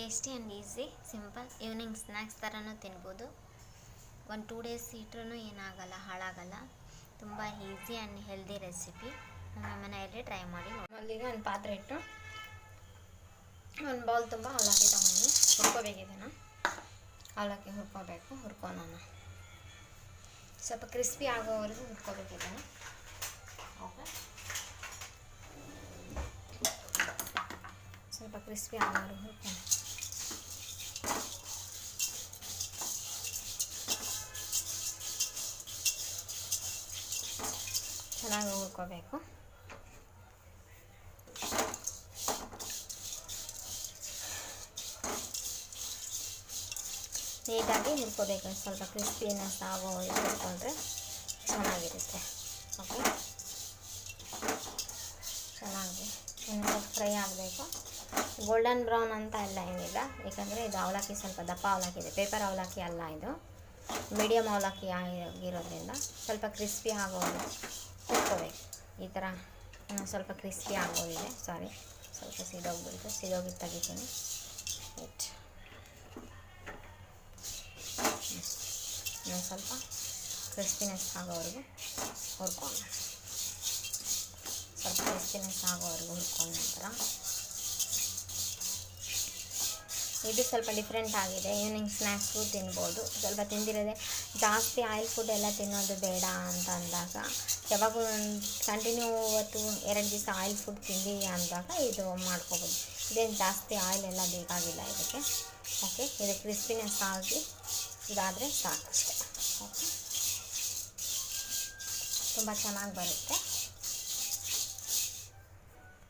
Tasty and easy simple evening snacks ಥರನೂ ತಿನ್ಬೋದು. ಒಂದು ಟೂ ಡೇಸ್ ಇಟ್ರೂ ಏನಾಗಲ್ಲ, ಹಾಳಾಗಲ್ಲ. ತುಂಬ ಈಸಿ ಆ್ಯಂಡ್ ಹೆಲ್ದಿ ರೆಸಿಪಿ ನಮ್ಮ ಮನೆಯಲ್ಲಿ ಟ್ರೈ ಮಾಡಿ ಅಲ್ಲಿಗೆ ಒಂದು ಪಾತ್ರೆ ಇಟ್ಟು ಒಂದು ಬೌಲ್ ತುಂಬ ಅವಲಕ್ಕಿ ತೊಗೊಂಡು ಹುರ್ಕೋಬೇಕು ಹಾಲಾಕಿ ಹುರ್ಕೋಬೇಕು ಹುರ್ಕೋಣ ಸ್ವಲ್ಪ ಕ್ರಿಸ್ಪಿ ಆಗೋವರೆಗೂ ಹುರ್ಕೋಬೇಕು ಇದನ್ನು. ಓಕೆ ಸ್ವಲ್ಪ ಕ್ರಿಸ್ಪಿ ಆಗೋವರೆಗೂ ಹುರ್ಕೊಂಡು ಚೆನ್ನಾಗಿ ಹುರ್ಕೋಬೇಕು. ನೀಟಾಗಿ ಹುರ್ಕೋಬೇಕು. ಸ್ವಲ್ಪ ಕ್ರಿಸ್ಪಿನೆಸ್ ಆಗೋ ಹುರ್ಕೊಂಡ್ರೆ ಚೆನ್ನಾಗಿರುತ್ತೆ. ಓಕೆ? ಚೆನ್ನಾಗಿ ಇನ್ನು ಫ್ರೈ ಆಗಬೇಕು. ಗೋಲ್ಡನ್ ಬ್ರೌನ್ ಅಂತ ಎಲ್ಲ ಏನಿಲ್ಲ. ಏಕೆಂದರೆ ಇದು ಅವಲಕ್ಕಿ ಸ್ವಲ್ಪ ದಪ್ಪ ಅವಲಕ್ಕಿ ಇದೆ. ಪೇಪರ್ ಅವಲಕ್ಕಿ ಅಲ್ಲ ಇದು. ಮೀಡಿಯಮ್ ಅವಲಕ್ಕಿ ಆಗಿರೋದ್ರಿಂದ ಸ್ವಲ್ಪ ಕ್ರಿಸ್ಪಿ ಆಗೋದು ಹುರ್ಕೋಬೇಕು ಈ ಥರ ಸ್ವಲ್ಪ ಕ್ರಿಸ್ಪಿ ಆಗೋದಿದೆ ಸಾರಿ ಸ್ವಲ್ಪ ಸಿದೋಗ್ಬಿಡ್ತು. ಸಿದೋಗಿ ತೆಗಿತೀನಿ. ಇಟ್ ಇನ್ನೊಂದು ಸ್ವಲ್ಪ ಕ್ರಿಸ್ಪಿನೆಸ್ ಆಗೋವರೆಗೂ ಹುರ್ಕೊಂಡು ಸ್ವಲ್ಪ ಕ್ರಿಸ್ಪಿನೆಸ್ ಆಗೋವರೆಗೂ ಹುರ್ಕೊಂಡ ನಂತರ ಇದು ಸ್ವಲ್ಪ ಡಿಫ್ರೆಂಟ್ ಆಗಿದೆ. ಈವ್ನಿಂಗ್ ಸ್ನ್ಯಾಕ್ಸು ತಿನ್ಬೋದು. ಸ್ವಲ್ಪ ತಿಂದಿರೋದೆ ಜಾಸ್ತಿ ಆಯಿಲ್ ಫುಡ್ ಎಲ್ಲ ತಿನ್ನೋದು ಬೇಡ ಅಂತ ಅಂದಾಗ ಯಾವಾಗೂ ಕಂಟಿನ್ಯೂ ಇವತ್ತು ಎರಡು ದಿವಸ ಆಯಿಲ್ ಫುಡ್ ತಿಂದಿ ಅಂದಾಗ ಇದು ಮಾಡ್ಕೋಬೋದು. ಇದೇನು ಜಾಸ್ತಿ ಆಯಿಲ್ ಎಲ್ಲ ಬೇಕಾಗಿಲ್ಲ ಇದಕ್ಕೆ. ಓಕೆ ಇದು ಕ್ರಿಸ್ಪಿನೆಸ್ ಆಗಿ ಇದಾದರೆ ಸಾಕಷ್ಟೆ ಓಕೆ ತುಂಬ ಚೆನ್ನಾಗಿ ಬರುತ್ತೆ.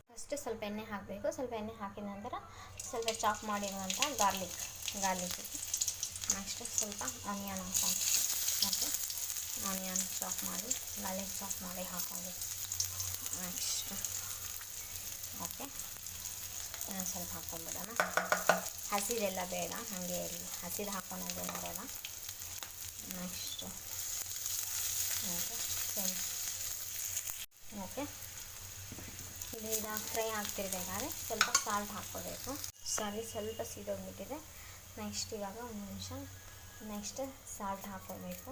ಫಸ್ಟು ಸ್ವಲ್ಪ ಎಣ್ಣೆ ಹಾಕಬೇಕು. ಸ್ವಲ್ಪ ಎಣ್ಣೆ ಹಾಕಿದ ನಂತರ ಸ್ವಲ್ಪ ಚಾಪ್ ಮಾಡಿರುವಂಥ ಗಾರ್ಲಿಕ್ ಗಾರ್ಲಿಕ್ ನೆಕ್ಸ್ಟ್ ಸ್ವಲ್ಪ ಆನಿಯನ್ ಹಾಕೋಣ ಮತ್ತು ಆನಿಯನ್ ಚಾಪ್ ಮಾಡಿ ಗಾರ್ಲಿಕ್ ಚಾಪ್ ಮಾಡಿ ಹಾಕೊಂಡು ನೆಕ್ಸ್ಟ್ ಓಕೆ ಇನ್ನೊಂದು ಸ್ವಲ್ಪ ಹಾಕೊಂಡ್ಬಿಡೋಣ ಹಸಿದೆಲ್ಲ ಬೇಡ, ಹಾಗೆ ಇರಲಿ. ಹಸಿದು ಹಾಕ್ಕೊಳೋದೇನು ಬೇಡ ನೆಕ್ಸ್ಟು ಓಕೆ ಸೇಮ್ ಓಕೆ ಇದು ಇದು ಫ್ರೈ ಆಗ್ತಿರ್ಬೇಕಾದ್ರೆ ಸ್ವಲ್ಪ ಸಾಲ್ಟ್ ಹಾಕ್ಕೋಬೇಕು. ಸಾರಿ ಸ್ವಲ್ಪ ಸೀದೋಗ್ಬಿಟ್ಟಿದೆ. ನೆಕ್ಸ್ಟ್ ಇವಾಗ ಒಂದು ನಿಮಿಷ. Next salt ಹಾಕ್ಕೊಬೇಕು.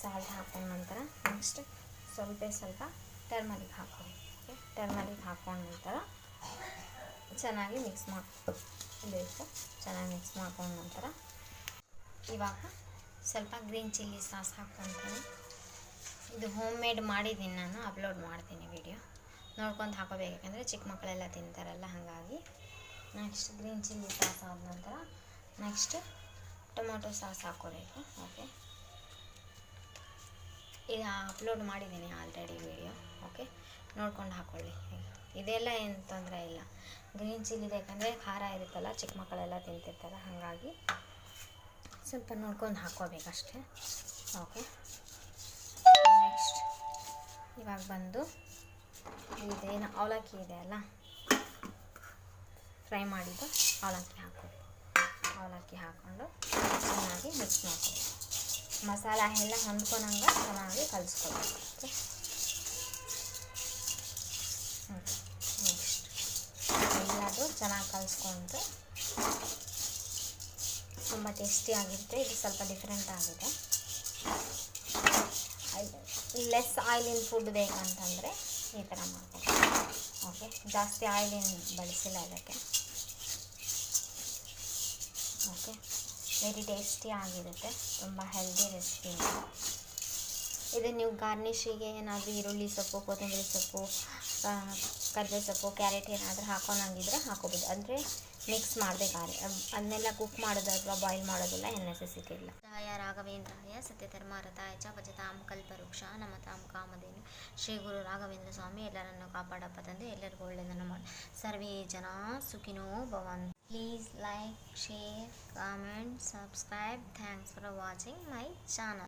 ಸಾಲ್ಟ್ ಹಾಕೊಂಡ ನಂತರ ನೆಕ್ಸ್ಟ್ ಸ್ವಲ್ಪ ಸ್ವಲ್ಪ ಟರ್ಮರಿಕ್ ಹಾಕೋಬೇಕು ಟರ್ಮರಿಕ್ ಹಾಕೊಂಡ ನಂತರ ಚೆನ್ನಾಗಿ ಮಿಕ್ಸ್ ಮಾಡಬೇಕು ಚೆನ್ನಾಗಿ ಮಿಕ್ಸ್ ಮಾಡ್ಕೊಂಡ ನಂತರ ಇವಾಗ ಸ್ವಲ್ಪ ಗ್ರೀನ್ ಚಿಲ್ಲಿ ಸಾಸ್ ಹಾಕ್ಕೊತೀನಿ ಇದು ಹೋಮ್ ಮೇಡ್ ಮಾಡಿದ್ದೀನಿ ನಾನು ಅಪ್ಲೋಡ್ ಮಾಡ್ತೀನಿ ವಿಡಿಯೋ ನೋಡ್ಕೊಂಡು ಹಾಕೋಬೇಕು ಚಿಕ್ಕ ಮಕ್ಕಳೆಲ್ಲ ತಿಂತಾರಲ್ಲ, ಹಾಗಾಗಿ ನೆಕ್ಸ್ಟ್ ಗ್ರೀನ್ ಚಿಲ್ಲಿ ಸಾಸ್ ಆದ ನಂತರ ನೆಕ್ಸ್ಟ್ ಟೊಮೊಟೊ ಸಾಸ್ ಹಾಕೋಬೇಕು ಓಕೆ? ಇದು ಅಪ್ಲೋಡ್ ಮಾಡಿದ್ದೀನಿ ಆಲ್ರೆಡಿ ವಿಡಿಯೋ, ಓಕೆ? ನೋಡ್ಕೊಂಡು ಹಾಕ್ಕೊಳ್ಳಿ ಇದೆಲ್ಲ ಏನು ತೊಂದರೆ ಇಲ್ಲ. ಗ್ರೀನ್ ಚಿಲ್ಲಿ ಯಾಕಂದರೆ ಖಾರ ಇರುತ್ತಲ್ಲ, ಚಿಕ್ಕ ಮಕ್ಕಳೆಲ್ಲ ತಿಂತಿರ್ತಾರೆ, ಹಾಗಾಗಿ ಸ್ವಲ್ಪ ನೋಡ್ಕೊಂಡು ಹಾಕ್ಕೋಬೇಕಷ್ಟೇ, ಓಕೆ? ನೆಕ್ಸ್ಟ್ ಇವಾಗ ಬಂದು ಇದೇನು ಅವಲಕ್ಕಿ ಇದೆ ಅಲ್ಲ ಫ್ರೈ ಮಾಡಿದ್ದು ಅವಲಕ್ಕಿ ಹಾಕೋದು ಅವಲಕ್ಕಿ ಹಾಕ್ಕೊಂಡು ಚೆನ್ನಾಗಿ ಮಿಕ್ಸ್ ಮಾಡ್ಕೋಬೇಕು ಮಸಾಲ ಎಲ್ಲ ಹೊಂದ್ಕೊಂಡಂಗೆ ಚೆನ್ನಾಗಿ ಕಲಿಸ್ಕೊಬೇಕು. ಓಕೆ ಎಲ್ಲಾದರೂ ಚೆನ್ನಾಗಿ ಕಲಿಸ್ಕೊಂಡು ತುಂಬ ಟೇಸ್ಟಿಯಾಗಿರುತ್ತೆ ಇದು ಸ್ವಲ್ಪ ಡಿಫ್ರೆಂಟ್ ಆಗಿದೆ. ಲೆಸ್ ಆಯಿಲಿನ ಫುಡ್ ಬೇಕಂತಂದರೆ ಈ ಥರ ಮಾಡ್ತೀವಿ ಓಕೆ ಜಾಸ್ತಿ ಆಯಿಲಿನ ಬಳಸಿಲ್ಲ ಇದಕ್ಕೆ. ಓಕೆ. ವೆರಿ ಟೇಸ್ಟಿ ಆಗಿರುತ್ತೆ. ತುಂಬ ಹೆಲ್ದಿ ರೆಸಿಪಿ ಇದು. ನೀವು ಗಾರ್ನಿಶಿಗೆ ಏನಾದರೂ ಈರುಳ್ಳಿ ಸೊಪ್ಪು, ಕೊತ್ತಂಬರಿ ಸೊಪ್ಪು ಕರಿಬೇವು ಸೊಪ್ಪು ಕ್ಯಾರೆಟ್ ಏನಾದರೂ ಹಾಕೋಣಂಗಿದ್ರೆ ಹಾಕೋಬೋದು. ಅಂದರೆ ಮಿಕ್ಸ್ ಮಾಡಬೇಕಾದ್ರೆ. ಅದನ್ನೆಲ್ಲ ಕುಕ್ ಮಾಡೋದು ಅಥವಾ ಬಾಯ್ಲ್ ಮಾಡೋದಿಲ್ಲ ಏನು ನೆಸೆಸಿಟಿ ಇಲ್ಲ ರಾಯ ರಾಘವೇಂದ್ರಾಯ ಸತ್ಯಧರ್ಮಾರತಾಯ ಚ ಭಜತಾಂ ಕಲ್ಪವೃಕ್ಷ ನಮತಾಂ ಕಾಮಧೇನು. ಶ್ರೀ ಗುರು ರಾಘವೇಂದ್ರ ಸ್ವಾಮಿ ಎಲ್ಲರನ್ನು ಕಾಪಾಡಪ್ಪ ತಂದೆ, ಎಲ್ಲರಿಗೂ ಒಳ್ಳೆಯದನ್ನು ಮಾಡಿ. ಸರ್ವೇ ಜನ ಸುಖಿನೋ Bhavan Please like, share, comment, subscribe. Thanks for watching my channel.